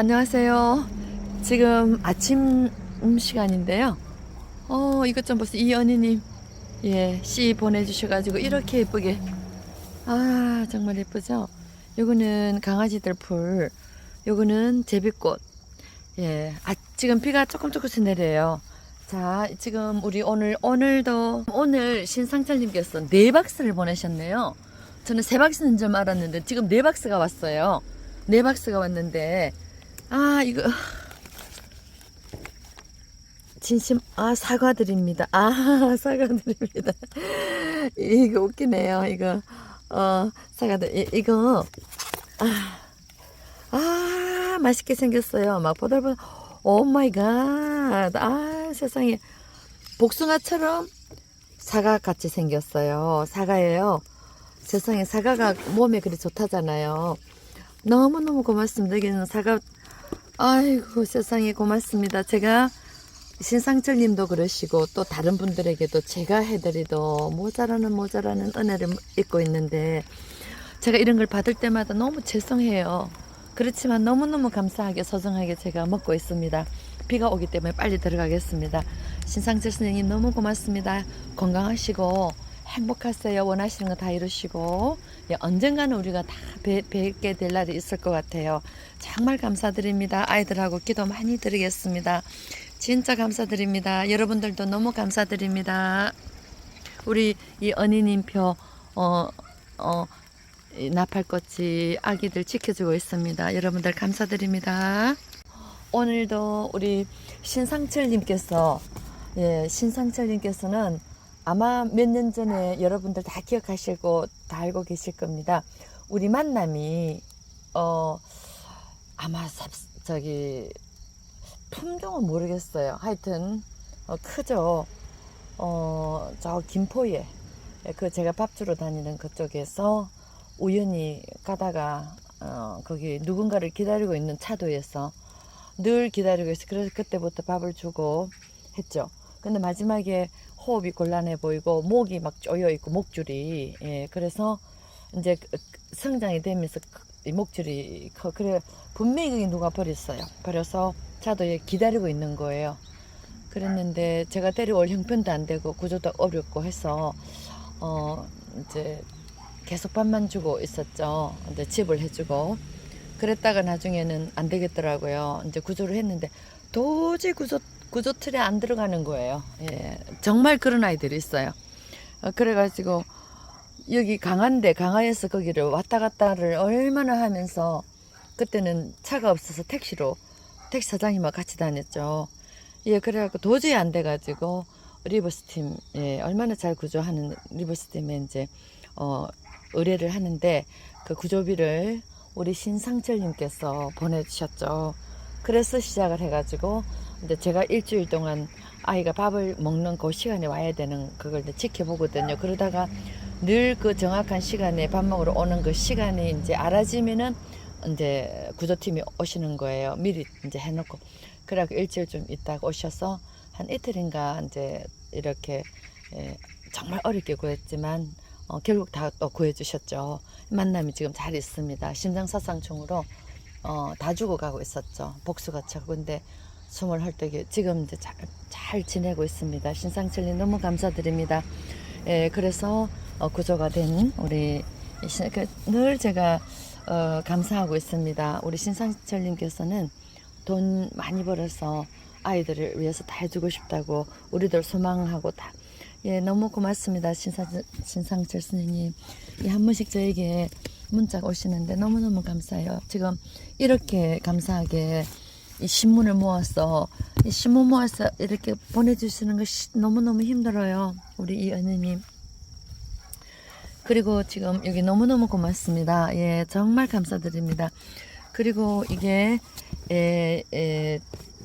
안녕하세요. 지금 아침 시간인데요. 어, 이것 좀 보세요. 이연희님. 예, 씨 보내주셔가지고 이렇게 예쁘게. 아, 정말 예쁘죠? 요거는 강아지들 풀. 요거는 제비꽃. 예, 아, 지금 비가 조금 조금씩 내려요. 자, 지금 우리 오늘, 오늘도, 오늘 신상철님께서 네 박스를 보내셨네요. 저는 세 박스는 줄 알았는데 지금 네 박스가 왔어요. 네 박스가 왔는데, 아, 이거. 진심, 아, 사과드립니다. 아, 사과드립니다. 이거 웃기네요, 이거. 어, 사과드, 이, 이거. 아, 아, 맛있게 생겼어요. 막 보다, 오 마이 갓. 아, 세상에. 복숭아처럼 사과 같이 생겼어요. 사과예요. 세상에 사과가 몸에 그리 좋다잖아요. 너무너무 고맙습니다. 여기는 사과, 아이고, 세상에 고맙습니다. 제가 신상철 님도 그러시고 또 다른 분들에게도 제가 해드리도 모자라는 모자라는 은혜를 입고 있는데 제가 이런 걸 받을 때마다 너무 죄송해요. 그렇지만 너무너무 감사하게 소중하게 제가 먹고 있습니다. 비가 오기 때문에 빨리 들어가겠습니다. 신상철 선생님 너무 고맙습니다. 건강하시고 행복하세요. 원하시는 거 다 이루시고 예, 언젠가는 우리가 다 뵈, 뵙게 될 날이 있을 것 같아요. 정말 감사드립니다. 아이들하고 기도 많이 드리겠습니다. 진짜 감사드립니다. 여러분들도 너무 감사드립니다. 우리 이 언니님표 어, 어, 이 나팔꽃이 아기들 지켜주고 있습니다. 여러분들 감사드립니다. 오늘도 우리 신상철님께서 예, 신상철님께서는 아마 몇 년 전에 여러분들 다 기억하시고 다 알고 계실 겁니다. 우리 만남이 어 아마 삽- 저기 품종은 모르겠어요. 하여튼 어, 크죠. 어 저 김포에 그 제가 밥 주러 다니는 그쪽에서 우연히 가다가 어 거기 누군가를 기다리고 있는 차도에서 늘 기다리고 있어. 그래서 그때부터 밥을 주고 했죠. 근데 마지막에 호흡이 곤란해 보이고 목이 막 쪼여 있고 목줄이 예 그래서 이제 그- 그 성장이 되면서 그- 이 목줄이 커 그래 분명히 누가 버렸어요. 버려서 차도에 기다리고 있는 거예요. 그랬는데 제가 데려올 형편도 안 되고 구조도 어렵고 해서 어 이제 계속 밥만 주고 있었죠. 이제 집을 해주고 그랬다가 나중에는 안 되겠더라고요. 이제 구조를 했는데 도저히 구조 구조 틀에 안 들어가는 거예요. 예, 정말 그런 아이들이 있어요. 어, 그래가지고 여기 강한데 강화에서 거기를 왔다 갔다를 얼마나 하면서 그때는 차가 없어서 택시로 택시 사장님과 같이 다녔죠. 예, 그래갖고 도저히 안 돼가지고 리버스 팀 예, 얼마나 잘 구조하는 리버스 팀에 이제 어, 의뢰를 하는데 그 구조비를 우리 신상철님께서 보내주셨죠. 그래서 시작을 해가지고 근데 제가 일주일 동안 아이가 밥을 먹는 그 시간에 와야 되는 그걸 지켜보거든요. 그러다가 늘 그 정확한 시간에 밥 먹으러 오는 그 시간이 이제 알아지면은 이제 구조팀이 오시는 거예요. 미리 이제 해놓고. 그래갖고 일주일 좀 있다가 오셔서 한 이틀인가 이제 이렇게 예, 정말 어렵게 구했지만 어, 결국 다 또 구해주셨죠. 만남이 지금 잘 있습니다. 심장사상충으로 어, 다 죽어가고 있었죠. 복수가 차고 근데 숨을 헐떡이 지금 이제 잘, 잘 지내고 있습니다. 신상철님 너무 감사드립니다. 예, 그래서 어, 구조가 된 우리 그, 늘 제가 어, 감사하고 있습니다. 우리 신상철님께서는 돈 많이 벌어서 아이들을 위해서 다 해주고 싶다고 우리들 소망하고 다. 예, 너무 고맙습니다. 신상, 신상철 선생님. 예, 한 번씩 저에게 문자가 오시는데 너무너무 감사해요. 지금 이렇게 감사하게 이 신문을 모아서 이 신문 모아서 이렇게 보내주시는 것이 너무너무 힘들어요. 우리 이 언니님. 그리고 지금 여기 너무너무 고맙습니다. 예, 정말 감사드립니다. 그리고 이게, 에, 에,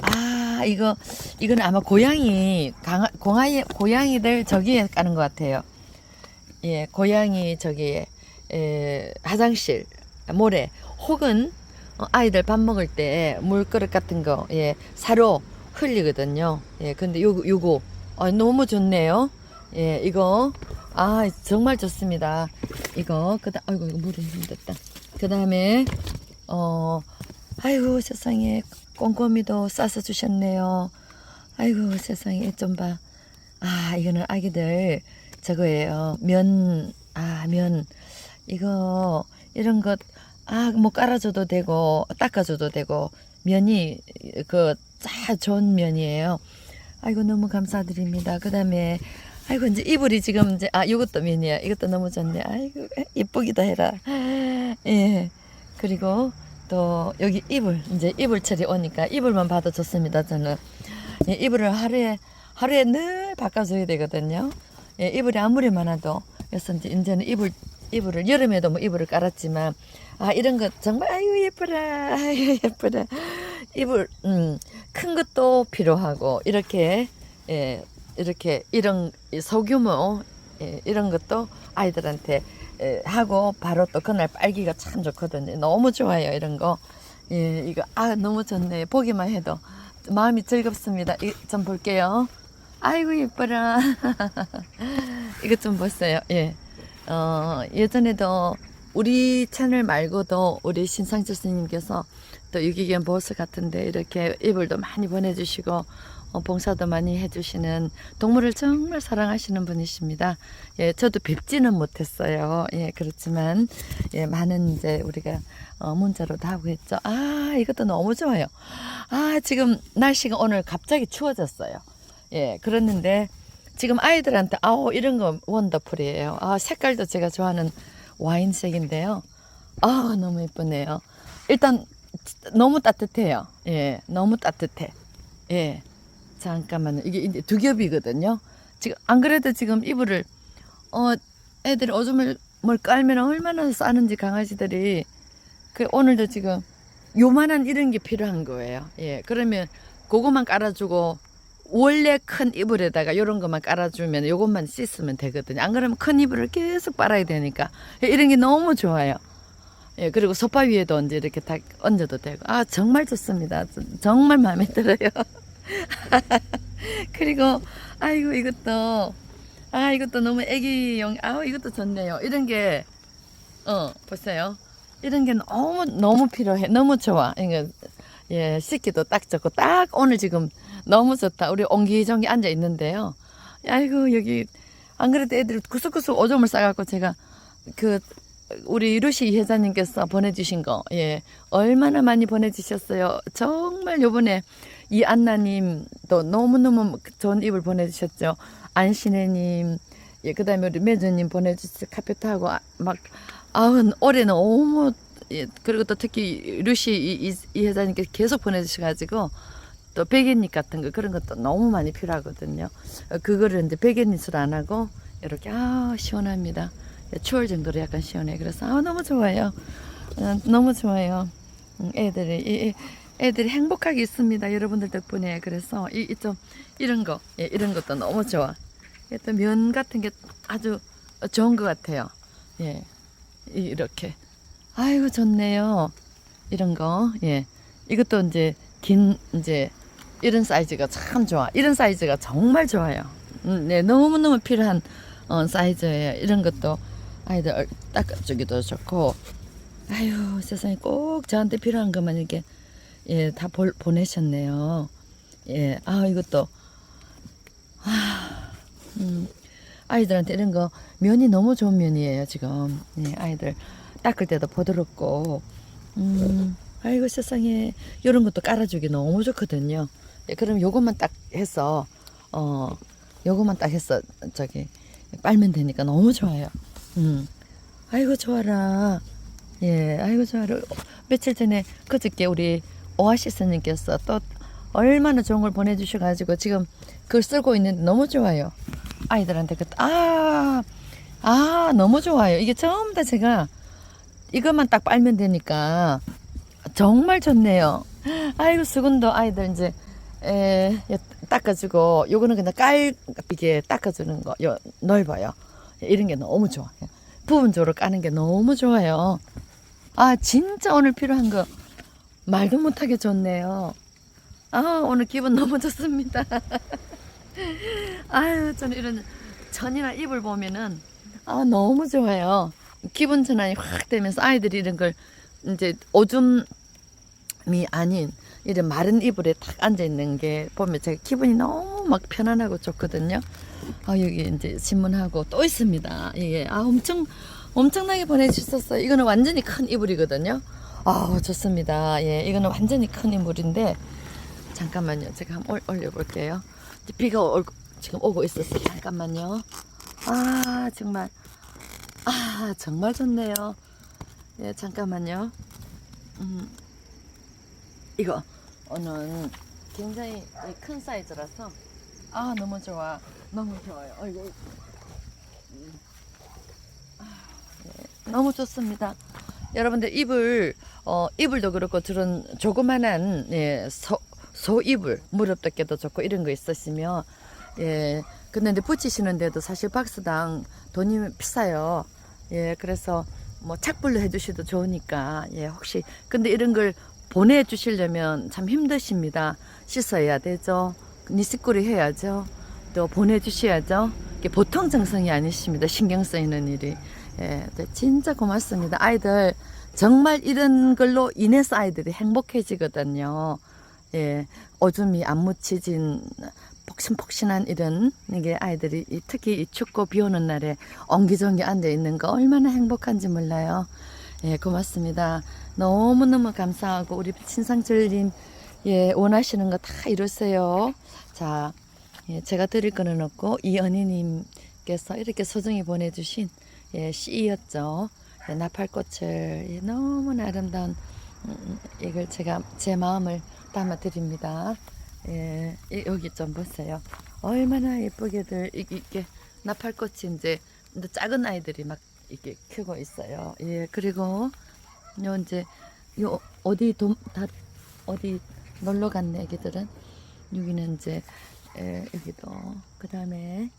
아, 이거, 이건 아마 고양이, 강아, 공아이, 고양이들 저기에 까는 것 같아요. 예, 고양이 저기, 에, 화장실, 모래, 혹은 어, 아이들 밥 먹을 때 물그릇 같은 거, 예, 사료 흘리거든요. 예, 근데 요, 요거, 어, 너무 좋네요. 예, 이거, 아, 정말 좋습니다. 이거, 그 다음, 아이고, 이거 물이 힘들다. 그 다음에, 어, 아이고 세상에 꼼꼼히도 싸서 주셨네요. 아이고 세상에 좀 봐. 아 이거는 아기들 저거예요. 면, 아 면. 이거 이런 것 아 뭐 깔아줘도 되고 닦아줘도 되고 면이 그 짜 좋은 면이에요. 아이고 너무 감사드립니다. 그 다음에 아이고 이제 이불이 지금 이제 아 이것도 면이야. 이것도 너무 좋네. 아이고 이쁘기도 해라. 예. 그리고 또 여기 이불 이제 이불철이 오니까 이불만 봐도 좋습니다. 저는 예, 이불을 하루에 하루에 늘 바꿔줘야 되거든요. 예, 이불이 아무리 많아도 그래서 이제 이제는 이불 이불을 여름에도 뭐 이불을 깔았지만 아 이런 거 정말 아유 예쁘라 아유 예쁘라 이불 음 큰 것도 필요하고 이렇게 예 이렇게 이런 이 소규모 예, 이런 것도 아이들한테 예, 하고 바로 또 그날 빨기가 참 좋거든요. 너무 좋아요 이런 거. 예 이거 아 너무 좋네 보기만 해도 마음이 즐겁습니다. 이, 좀 볼게요. 아이고 예뻐라. 이것 좀 보세요. 예. 어, 예전에도 우리 채널 말고도 우리 신상철 스님께서 또 유기견 보스 같은데 이렇게 이불도 많이 보내주시고 어, 봉사도 많이 해주시는 동물을 정말 사랑하시는 분이십니다. 예, 저도 뵙지는 못했어요. 예, 그렇지만 예, 많은 이제 우리가 어, 문자로도 하고 했죠. 아, 이것도 너무 좋아요. 아, 지금 날씨가 오늘 갑자기 추워졌어요. 예, 그랬는데 지금 아이들한테 아우 이런 거 원더풀이에요. 아, 색깔도 제가 좋아하는 와인색인데요. 아, 너무 예쁘네요. 일단 너무 따뜻해요. 예, 너무 따뜻해. 예. 잠깐만요. 이게 두 겹이거든요. 지금 안 그래도 지금 이불을 어 애들이 오줌을 뭘 깔면 얼마나 싸는지 강아지들이 그 오늘도 지금 요만한 이런 게 필요한 거예요. 예. 그러면 그거만 깔아주고 원래 큰 이불에다가 요런 것만 깔아주면 요것만 씻으면 되거든요. 안 그러면 큰 이불을 계속 빨아야 되니까 이런 게 너무 좋아요. 예, 그리고 소파 위에도 이제 이렇게 다 얹어도 되고. 아, 정말 좋습니다. 정말 마음에 들어요. 그리고, 아이고, 이것도, 아, 이것도 너무 애기용, 아우, 이것도 좋네요. 이런 게, 어, 보세요. 이런 게 너무, 너무 필요해. 너무 좋아. 이거, 예, 씻기도 딱 좋고, 딱 오늘 지금 너무 좋다. 우리 옹기종기 앉아 있는데요. 아이고, 여기, 안 그래도 애들 구석구석 오줌을 싸갖고 제가 그, 우리 루시 회장님께서 보내주신 거, 예, 얼마나 많이 보내주셨어요. 정말 요번에 이 안나님도 너무너무 좋은 입을 보내주셨죠. 안신혜님, 예, 그 다음에 우리 매주님 보내주신 카페트하고 아, 막, 아우, 올해 너무, 예, 그리고 또 특히 루시 이, 이, 이 회장님께서 계속 보내주셔가지고, 또 베갯잎 같은 거 그런 것도 너무 많이 필요하거든요. 어, 그거를 이제 베갯잎으로 안 하고 이렇게 아 시원합니다. 추울 정도로 약간 시원해. 그래서 아 너무 좋아요. 어, 너무 좋아요. 음, 애들이 이, 이- 애들이 행복하게 있습니다. 여러분들 덕분에 그래서 이 좀 이런 거 예, 이런 것도 너무 좋아. 또 면 같은 게 아주 좋은 것 같아요. 예 이- 이렇게 아이고 좋네요. 이런 거 예. 이것도 이제 긴 이제 이런 사이즈가 참 좋아. 이런 사이즈가 정말 좋아요. 음, 네, 너무너무 필요한 어, 사이즈예요. 이런 것도 아이들 얼- 닦아주기도 좋고. 아유, 세상에 꼭 저한테 필요한 것만 이렇게 예, 다 볼, 보내셨네요. 예, 아, 이것도 아, 음, 아이들한테 이런 거 면이 너무 좋은 면이에요, 지금. 예, 아이들 닦을 때도 부드럽고. 음, 아이고 세상에 이런 것도 깔아주기 너무 좋거든요. 예, 그럼 요것만 딱 해서 어 요것만 딱 해서 저기 빨면 되니까 너무 좋아요. 음, 아이고 좋아라. 예, 아이고 좋아라. 며칠 전에 그저께 우리 오아시스님께서 또 얼마나 좋은 걸 보내주셔가지고 지금 그걸 쓰고 있는데 너무 좋아요. 아이들한테 그 아, 아 너무 좋아요. 이게 다 제가 이것만 딱 빨면 되니까 정말 좋네요. 아이고 수건도 아이들 이제 에, 예, 닦아주고 요거는 그냥 깔비게 닦아주는 거 요, 넓어요. 이런 게 너무 좋아. 부분적으로 까는 게 너무 좋아요. 아 진짜 오늘 필요한 거 말도 못하게 좋네요. 아 오늘 기분 너무 좋습니다. 아유 저는 이런 전이나 입을 보면은 아 너무 좋아요. 기분 전환이 확 되면서 아이들이 이런 걸 이제 오줌 아닌 이런 마른 이불에 탁 앉아 있는 게 보면 제가 기분이 너무 막 편안하고 좋거든요. 아 여기 이제 신문하고 또 있습니다. 이게 아 엄청 엄청나게 보내주셨어요. 이거는 완전히 큰 이불이거든요. 아 좋습니다. 예, 이거는 완전히 큰 이불인데 잠깐만요. 제가 한번 올- 올려볼게요. 비가 올, 지금 오고 있었어요. 잠깐만요. 아 정말 아 정말 좋네요. 예 잠깐만요. 음 이거 오는 굉장히 큰 사이즈라서 아 너무 좋아 너무 좋아요. 아이고 음. 아, 예, 너무 좋습니다. 여러분들 이불 어 이불도 그렇고 들은 조그만한 예, 소, 소 이불 무릎 덮개도 좋고 이런 거 있으시면 예 근데 이제 붙이시는데도 사실 박스당 돈이 비싸요. 예 그래서 뭐 착불로 해주셔도 좋으니까 예 혹시 근데 이런 걸 보내주시려면 참 힘드십니다. 씻어야 되죠. 니스꾸리 해야죠. 또 보내주셔야죠. 이게 보통 정성이 아니십니다. 신경 쓰이는 일이. 예, 네, 진짜 고맙습니다. 아이들 정말 이런 걸로 인해서 아이들이 행복해지거든요. 예, 오줌이 안 묻히진 폭신폭신한 이런 이게 아이들이 이- 특히 이 춥고 비 오는 날에 옹기종기 앉아 있는 거 얼마나 행복한지 몰라요. 예, 고맙습니다. 너무너무 감사하고 우리 신상철님 예, 원하시는 거 다 이루세요. 자, 예, 제가 드릴 거는 없고 이연희님께서 이렇게 소중히 보내주신 예, 씨였죠. 예, 나팔꽃을 예, 너무나 아름다운 음, 이걸 제가 제 마음을 담아 드립니다. 예, 이- 여기 좀 보세요. 얼마나 예쁘게들 이- 이게 나팔꽃이 이제 작은 아이들이 막 이렇게 크고 있어요. 예, 그리고 요 이제 요 어디 돔, 다 어디 놀러 갔네 애기들은 여기는 이제 에, 여기도 그 다음에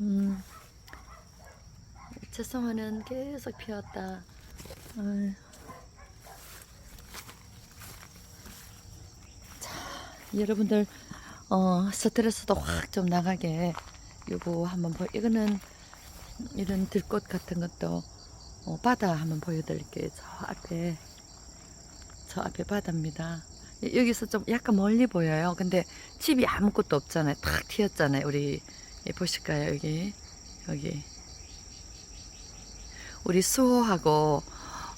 음 채송화는 계속 피었다. 아유. 여러분들 어 스트레스도 확 좀 나가게 요거 한번 보. 이거는 이런 들꽃 같은 것도 어, 바다 한번 보여드릴게요. 저 앞에 저 앞에 바다입니다. 예, 여기서 좀 약간 멀리 보여요. 근데 집이 아무것도 없잖아요. 탁 튀었잖아요. 우리 예, 보실까요? 여기 여기 우리 수호하고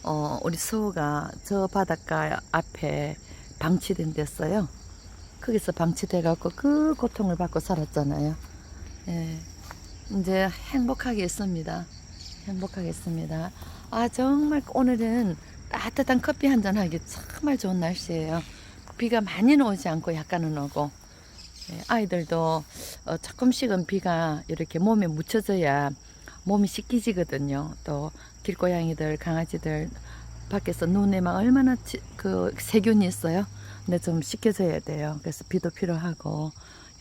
어, 우리 수호가 저 바닷가 앞에 방치된 데였어요. 거기서 방치돼 갖고 그 고통을 받고 살았잖아요. 예. 이제 행복하게 있습니다. 행복하게 있습니다. 아 정말 오늘은 따뜻한 커피 한 잔 하기 정말 좋은 날씨예요. 비가 많이는 오지 않고 약간은 오고 예, 아이들도 어, 조금씩은 비가 이렇게 몸에 묻혀져야 몸이 씻기지거든요. 또 길고양이들, 강아지들 밖에서 눈에 막 얼마나 지- 그 세균이 있어요. 근데 좀 씻겨져야 돼요. 그래서 비도 필요하고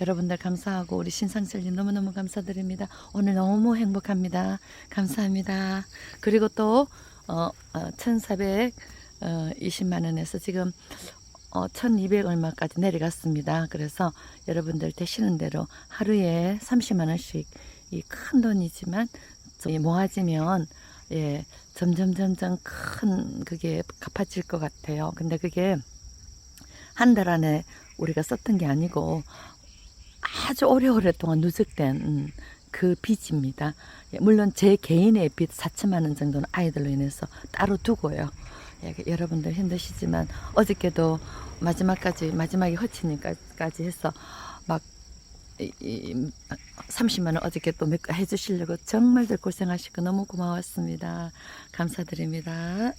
여러분들 감사하고 우리 신상철님 너무너무 감사드립니다. 오늘 너무 행복합니다. 감사합니다. 그리고 또 어, 어, 1,420만 원에서 지금 어, 1,200 얼마까지 내려갔습니다. 그래서 여러분들 되시는 대로 하루에 30만 원씩 이 큰 돈이지만 좀 모아지면 예, 점점 점점 큰 그게 갚아질 것 같아요. 근데 그게 한 달 안에 우리가 썼던 게 아니고 아주 오래오래 동안 누적된 음, 그 빚입니다. 예, 물론 제 개인의 빚 4천만 원 정도는 아이들로 인해서 따로 두고요. 예, 그 여러분들 힘드시지만 어저께도 마지막까지 마지막에 허치니까까지 해서 막 이, 이, 30만 원 어저께 또 몇- 해주시려고 정말들 고생하시고 너무 고마웠습니다. 감사드립니다.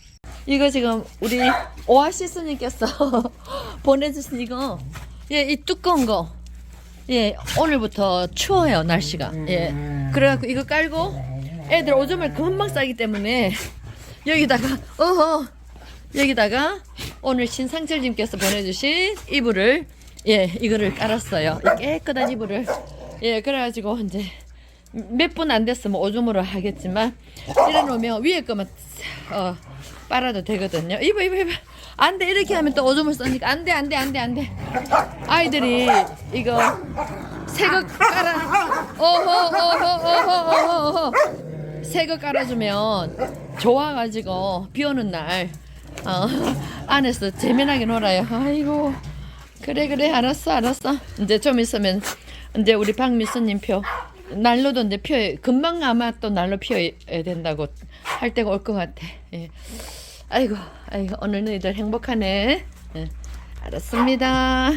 이거 지금 우리 오아시스님께서 보내주신 이거 예, 이 두꺼운 거 예, 오늘부터 추워요, 날씨가. 예. 그래갖고 이거 깔고 애들 오줌을 금방 싸기 때문에 여기다가, 어허, 여기다가 오늘 신상철님께서 보내주신 이불을, 예, 이거를 깔았어요. 이 깨끗한 이불을. 예, 그래가지고 이제 몇 분 안 됐으면 오줌으로 하겠지만 이래놓으면 위에 거만, 어, 빨아도 되거든요. 이봐 이봐 이봐. 안 돼. 이렇게 하면 또 오줌을 싸니까 안 돼. 안 돼. 안 돼. 안 돼. 아이들이 이거 새거 깔아 어허 어허 어허 어허 새거 깔아주면 좋아가지고 비 오는 날 어, 안에서 재미나게 놀아요. 아이고 그래 그래 알았어 알았어. 이제 좀 있으면 이제 우리 박미수님 표 날로도 이제 피워 금방 아마 또 날로 피워야 된다고 할 때가 올 것 같아. 예. 아이고, 아이고, 오늘 너희들 행복하네. 응, 알았습니다.